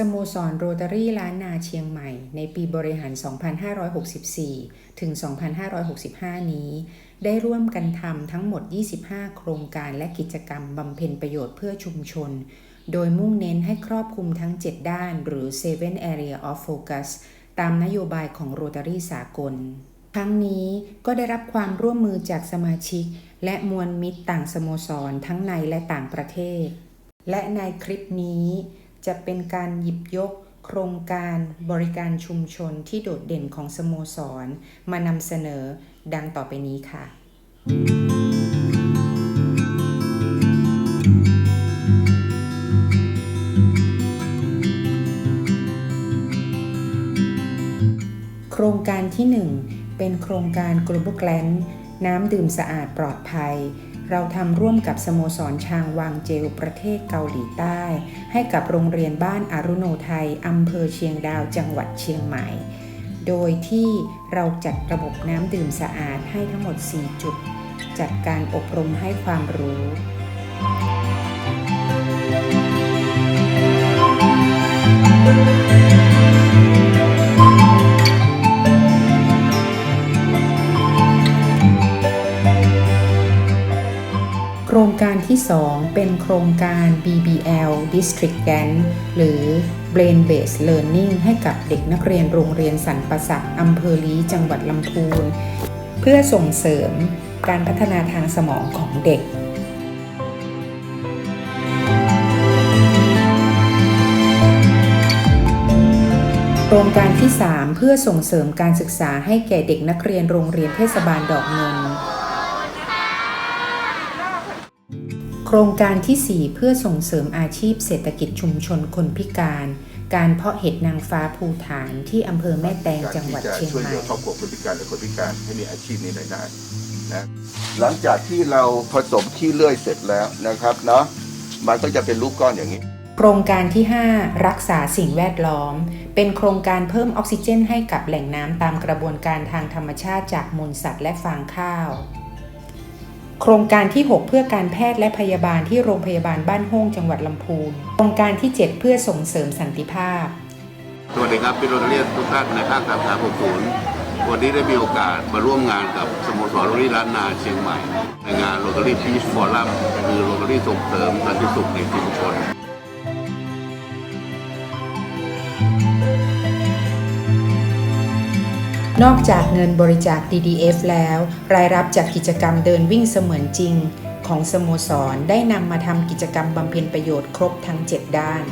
สโมสรโรตารี่ล้านนาเชียงใหม่ ในปีบริหาร 2564 ถึง 2565 นี้ ได้ร่วมกันทำทั้งหมด 25 โครงการและกิจกรรมบำเพ็ญประโยชน์เพื่อชุมชน โดยมุ่งเน้นให้ครอบคลุมทั้ง 7 ด้านหรือ Seven Area of Focus ตามนโยบายของโรตารี่สากล ทั้งนี้ก็ได้รับความร่วมมือจากสมาชิก และมวลมิตรต่างสโมสรทั้งในและต่างประเทศ และในคลิปนี้ จะเป็นการหยิบยกโครงการบริการชุมชนที่โดดเด่นของสโมสร มานำเสนอดังต่อไปนี้ค่ะ โครงการที่ 1 เป็นโครงการ Global Gland น้ำดื่มสะอาดปลอดภัย เราทำร่วมกับสโมสรชางวางเจลประเทศเกาหลีใต้ ให้กับโรงเรียนบ้านอารุโนไทยอำเภอเชียงดาวจังหวัดเชียงใหม่ โดยที่เราจัดระบบน้ำดื่มสะอาดให้ทั้งหมด 4 จุด จัดการอบรมให้ความรู้ ที่ 2 เป็นโครงการ BBL District Grant หรือ Brain Based Learning ให้กับเด็กนักเรียนโรงเรียนสันประสักอำเภอลีจังหวัดลำพูน เพื่อส่งเสริมการพัฒนาทางสมองของเด็กโครงการที่ 3 เพื่อส่งเสริมการศึกษาให้แก่เด็กนักเรียนโรงเรียนเทศบาลดอกเงิน โครงการที่ 4 เพื่อส่งเสริมอาชีพเศรษฐกิจชุมชนคนพิการ การเพาะเห็ดนางฟ้าภูฐานที่อำเภอแม่แตงจังหวัดเชียงช่วยใหเหลืม่อครอบครัวคนพิการและคนพิการให้มีอาชีพนี้รายได้นะหลังจากที่เราผสมขี้เลื่อยเสร็จแล้วนะครับเนาะมันก็จะเป็นลูกก้อนอย่างนี้ โครงการที่ 5 รักษาสิ่งแวดล้อม เป็นโครงการเพิ่มออกซิเจนให้กับแหล่งน้ำตามกระบวนการทางธรรมชาติจากมูลสัตว์และฟางข้าว โครงการที่ 6 เพื่อการแพทย์และพยาบาลที่โรงพยาบาลบ้านห้องจังหวัดลำพูน โครงการที่ 7 เพื่อส่งเสริมสันติภาพ สวัสดีครับพี่โรตาเรียนทุกท่านในภาคสามสามหกศูนย์วันนี้ได้มีโอกาสมาร่วมงานกับสโมสรโรตารี่ล้านนาเชียงใหม่ ในงานโรตารี่พีชฟอรัมคือโรตารี่ส่งเสริมสันติสุขในชุมชน นอกจากเงินบริจาค DDF แล้ว รายรับจากกิจกรรมเดินวิ่งเสมือนจริง ของสโมสรได้นำมาทำกิจกรรมบำเพ็ญประโยชน์ครบทั้ง 7 ด้าน